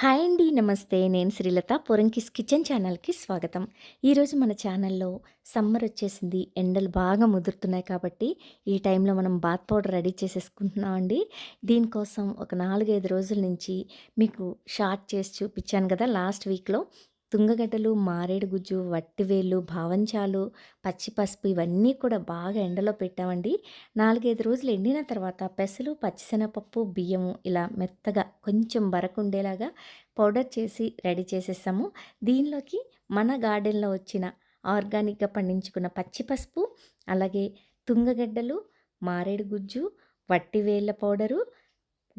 Hi అండి నమస్తే. నేను శ్రీలత. పొరంకిస్ కిచెన్ ఛానల్కి స్వాగతం. ఈరోజు మన ఛానల్లో సమ్మర్ వచ్చేసింది. ఎండలు బాగా ముదురుతున్నాయి కాబట్టి ఈ టైంలో మనం బాత్ పౌడర్ రెడీ చేసేసుకుంటున్నాం అండి. దీనికోసం ఒక నాలుగైదు రోజుల నుంచి మీకు షార్ట్ చేసి చూపించాను కదా లాస్ట్ వీక్లో. తుంగగడ్డలు మారేడు గుజ్జు వట్టివేళ్ళు భావంచాలు పచ్చి పసుపు ఇవన్నీ కూడా బాగా ఎండలో పెట్టామండి. నాలుగైదు రోజులు ఎండిన తర్వాత పెసలు పచ్చిశనగపప్పు బియ్యము ఇలా మెత్తగా కొంచెం బరకుండేలాగా పౌడర్ చేసి రెడీ చేసేసాము. దీనిలోకి మన గార్డెన్లో వచ్చిన ఆర్గానిక్గా పండించుకున్న పచ్చి పసుపు అలాగే తుంగగడ్డలు మారేడు గుజ్జు వట్టివేళ్ళ పౌడరు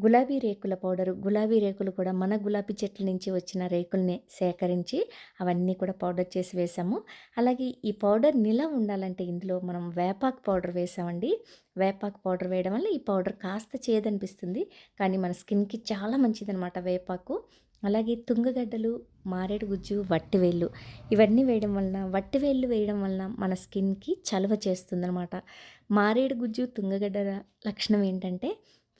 గులాబీ రేకుల పౌడరు. గులాబీ రేకులు కూడా మన గులాబీ చెట్ల నుంచి వచ్చిన రేకుల్ని సేకరించి అవన్నీ కూడా పౌడర్ చేసి వేసాము. అలాగే ఈ పౌడర్ నిల ఉండాలంటే ఇందులో మనం వేపాకు పౌడర్ వేసామండి. వేపాకు పౌడర్ వేయడం వల్ల ఈ పౌడర్ కాస్త చేదనిపిస్తుంది. కానీ మన స్కిన్కి చాలా మంచిదనమాట వేపాకు. అలాగే తుంగగడ్డలు మారేడు గుజ్జు వట్టివేళ్ళు ఇవన్నీ వేయడం వలన వట్టివేళ్ళు వేయడం వలన మన స్కిన్కి చలువ చేస్తుందనమాట మారేడు గుజ్జు తుంగగడ్డల లక్షణం ఏంటంటే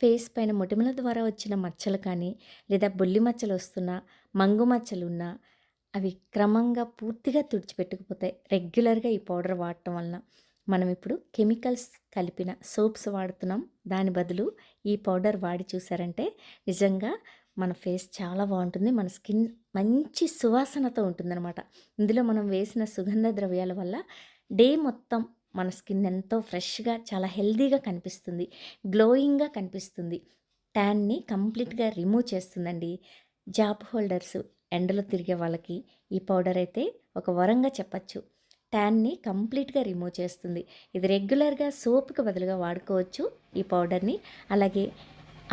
ఫేస్ పైన మొటిమల ద్వారా వచ్చిన మచ్చలు కానీ లేదా బొల్లి మచ్చలు వస్తున్నా మంగు మచ్చలు ఉన్నా అవి క్రమంగా పూర్తిగా తుడిచిపెట్టుకుపోతాయి. రెగ్యులర్గా ఈ పౌడర్ వాడటం వలన మనం ఇప్పుడు కెమికల్స్ కలిపిన సోప్స్ వాడుతున్నాం. దాని బదులు ఈ పౌడర్ వాడి చూసారంటే నిజంగా మన ఫేస్ చాలా బాగుంటుంది. మన స్కిన్ మంచి సువాసనతో ఉంటుందన్నమాట. ఇందులో మనం వేసిన సుగంధ ద్రవ్యాల వల్ల డే మొత్తం మన స్కిన్ ఎంతో ఫ్రెష్గా చాలా హెల్దీగా కనిపిస్తుంది. గ్లోయింగ్గా కనిపిస్తుంది. ట్యాన్ని కంప్లీట్గా రిమూవ్ చేస్తుందండి. జాబ్ హోల్డర్స్ ఎండలో తిరిగే వాళ్ళకి ఈ పౌడర్ అయితే ఒక వరంగా చెప్పచ్చు. ట్యాన్ని కంప్లీట్గా రిమూవ్ చేస్తుంది. ఇది రెగ్యులర్గా సోప్కి బదులుగా వాడుకోవచ్చు ఈ పౌడర్ని. అలాగే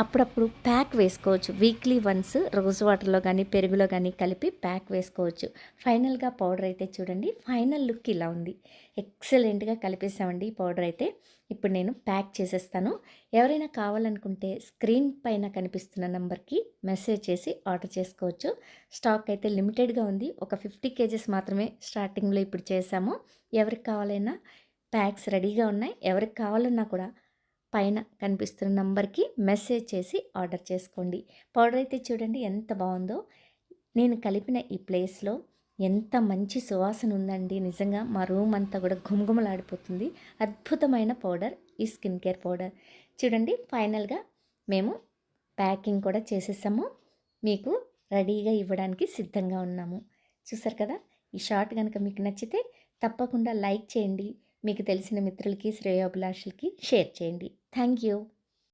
అప్పుడప్పుడు ప్యాక్ వేసుకోవచ్చు. వీక్లీ వన్స్ రోజ్ వాటర్లో కానీ పెరుగులో కానీ కలిపి ప్యాక్ వేసుకోవచ్చు. ఫైనల్గా పౌడర్ అయితే చూడండి. ఫైనల్ లుక్ ఇలా ఉంది. ఎక్సలెంట్గా కలిపేసామండి ఈ పౌడర్ అయితే. ఇప్పుడు నేను ప్యాక్ చేసేస్తాను. ఎవరైనా కావాలనుకుంటే స్క్రీన్ పైన కనిపిస్తున్న నెంబర్కి మెసేజ్ చేసి ఆర్డర్ చేసుకోవచ్చు. స్టాక్ అయితే లిమిటెడ్గా ఉంది. ఒక ఫిఫ్టీ కేజెస్ మాత్రమే స్టార్టింగ్లో ఇప్పుడు చేసాము. ఎవరికి కావాలైనా ప్యాక్స్ రెడీగా ఉన్నాయి. ఎవరికి కావాలన్నా కూడా పైన కనిపిస్తున్న నంబర్కి మెసేజ్ చేసి ఆర్డర్ చేసుకోండి. పౌడర్ అయితే చూడండి ఎంత బాగుందో. నేను కలిపిన ఈ ప్లేస్లో ఎంత మంచి సువాసన ఉందండి. నిజంగా మా రూమ్ అంతా కూడా గుమగుమలాడిపోతుంది అద్భుతమైన పౌడర్ ఈ స్కిన్ కేర్ పౌడర్. చూడండి ఫైనల్గా మేము ప్యాకింగ్ కూడా చేసేసాము. మీకు రెడీగా ఇవ్వడానికి సిద్ధంగా ఉన్నాము. చూసారు కదా? ఈ షార్ట్ కనుక మీకు నచ్చితే తప్పకుండా లైక్ చేయండి. మీకు తెలిసిన మిత్రులకి శ్రేయోభిలాషులకి షేర్ చేయండి. Thank you.